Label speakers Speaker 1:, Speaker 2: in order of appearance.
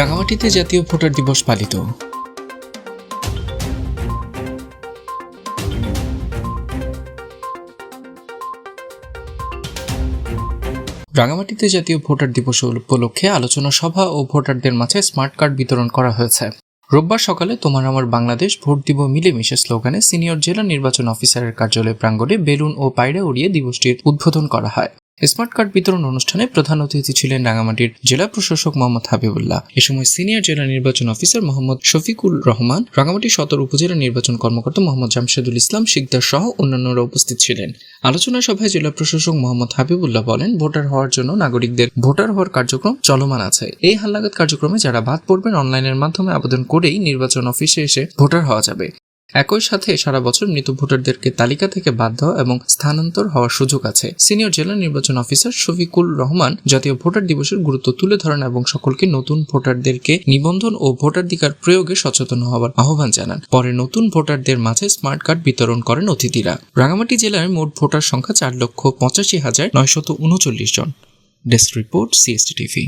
Speaker 1: রাঙামাটিতে জাতীয় ভোটার দিবস পালিত। রাঙামাটিতে জাতীয় ভোটার দিবস উপলক্ষে আলোচনা সভা ও ভোটারদের মাঝে স্মার্ট কার্ড বিতরণ করা হয়েছে। রোববার সকালে তোমার আমার বাংলাদেশ ভোট দিব মিলেমিশে স্লোগানে সিনিয়র জেলা নির্বাচন অফিসারের কার্যালয় প্রাঙ্গণে বেলুন ও পায়রা উড়িয়ে দিবসটির উদ্বোধন করা হয়। স্মার্ট কার্ড বিতরণ অনুষ্ঠানে প্রধান অতিথি ছিলেন রাঙামাটির জেলা প্রশাসক মোহাম্মদ হাবিবুল্লাহ। এ সময় সিনিয়র জেলা নির্বাচন অফিসার মোহাম্মদ শফিকুল রহমান রাঙামাটি সদর উপজেলা নির্বাচন কর্মকর্তা মোহাম্মদ জামশেদুল ইসলাম শিকদার সহ অন্যান্যরা উপস্থিত ছিলেন। আলোচনা সভায় জেলা প্রশাসক মোহাম্মদ হাবিবুল্লাহ বলেন, ভোটার হওয়ার জন্য নাগরিকদের ভোটার হওয়ার কার্যক্রম চলমান আছে। এই হালনাগাদ কার্যক্রমে যারা বাদ পড়বেন, অনলাইনের মাধ্যমে আবেদন করেই নির্বাচন অফিসে এসে ভোটার হওয়া যাবে। একই সাথে সারা বছর মৃত ভোটারদেরকে তালিকা থেকে বাদ দেওয়া এবং স্থানান্তর হওয়ার সুযোগ আছে। সিনিয়র জেলা নির্বাচন অফিসার শফিকুল রহমান জাতীয় ভোটার দিবসের গুরুত্ব তুলে ধরেন এবং সকলকে নতুন ভোটারদেরকে নিবন্ধন ও ভোটাধিকার প্রয়োগে সচেতন হওয়ার আহ্বান জানান। পরে নতুন ভোটারদের মাঝে স্মার্ট কার্ড বিতরণ করেন অতিথিরা। রাঙামাটি জেলার মোট ভোটার সংখ্যা চার লক্ষ পঁচাশি হাজার নয়শত উনচল্লিশ জন। Desk report CST TV